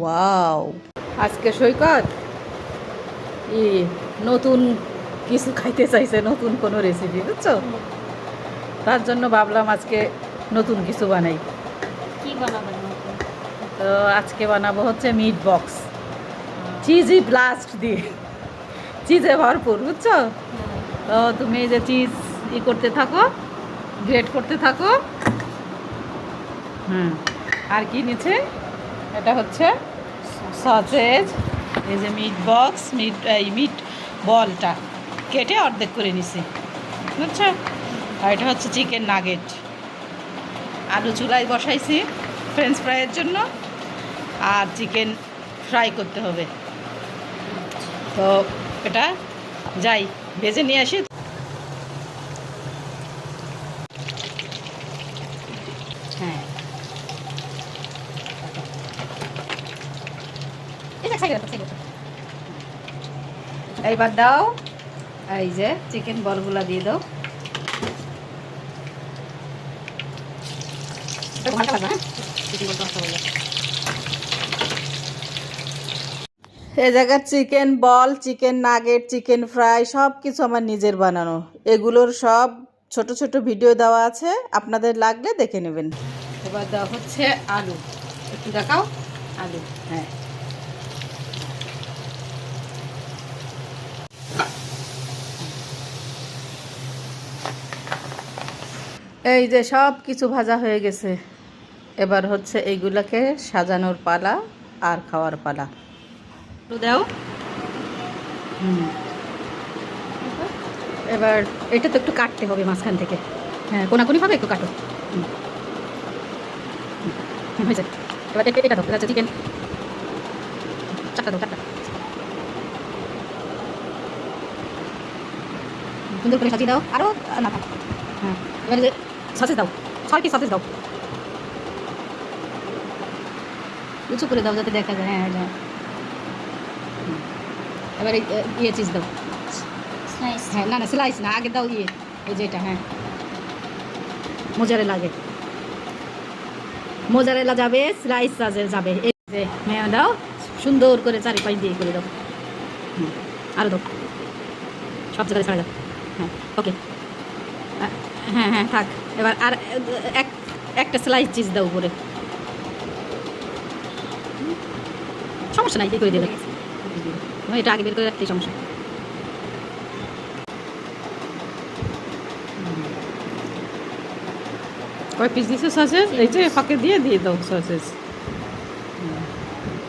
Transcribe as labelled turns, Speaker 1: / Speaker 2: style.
Speaker 1: Wow. আজকে সৈকত? ই নতুন কিছু খাইতে চাইছে নতুন কোনো রেসিপি বুঝছ? তার জন্য ভাবলাম আজকে নতুন কিছু বানাই।
Speaker 2: কি বানাবেন
Speaker 1: তো আজকে বানাবো হচ্ছে মিট বক্স চিজি ব্লাস্ট দিয়ে। চিজে ভরপুর বুঝছ? তো তুমি যে চিজ ই করতে থাকো গ্রেট করতে থাকো। হুম। আর কি নিচে? এটা হচ্ছে সসেজ। এই যে মিট বক্স মিট এই মিট বলটা কেটে অর্ধেক করে নিছি। বুঝছ? আর এটা হচ্ছে চিকেন নাগেট আলু চুলায় বসাইছি ফ্রেঞ্চ ফ্রাইয়ের জন্য। আর চিকেন ফ্রাই করতে হবে। তো এটা যাই, ভেজে নিয়ে আসি। হ্যাঁ। এইবার দাও এই যে চিকেন বলগুলা দিয়ে দাও। এ জায়গার chicken ball chicken nugget chicken fry সব কিছু আমার নিজের বানানো। এগুলোর সব ছোট ছোট ভিডিও দেওয়া আছে আপনাদের লাগলে দেখে নেবেন। এবার দেওয়া হচ্ছে আলু। একটু দেখাও আলু হ্যাঁ। এই যে সব কিছু ভাজা হয়ে গেছে। এবার হচ্ছে এইগুলাকে সাজানোর পালা আর খাওয়ার পালা। দাও।
Speaker 2: এবার এটা তো একটু কাটতে হবে মাঝখান থেকে। হ্যাঁ কোনাকুনি ভাবে একটু কাটো। এবার এটা দাও, এটা চিকেন চারটা দাও, চারটা। সুন্দর করে সাজিয়ে দাও। আরও না হ্যাঁ এবার যে সসেজ দাও ছয় পিস সসেজ দাও উঁচু করে দাও যাতে দেখা যায় হ্যাঁ হ্যাঁ। এবার ইয়ে চিজ দাও হ্যাঁ না না স্লাইস না আগে দাও ইয়ে ওই যে এটা হ্যাঁ মোজারেলা লাগে মোজারেলা যাবে স্লাইস যাবে এই যে হ্যাঁ দাও সুন্দর করে চারিপাশ দিয়ে করে দাও হুম আরও দাও সব জায়গায় ছাড়া দাও হ্যাঁ ওকে হ্যাঁ হ্যাঁ থাক। এবার আর, এক, একটা স্লাইস চিজ দাও উপরে। সমস্যা নাই করে দেবে। এটা আগে বের করে রাখতেই সমস্যা।
Speaker 1: কয় পিস দিছো সসেস এই যে, ফাঁকে দিয়ে দিয়ে দাও সসেজ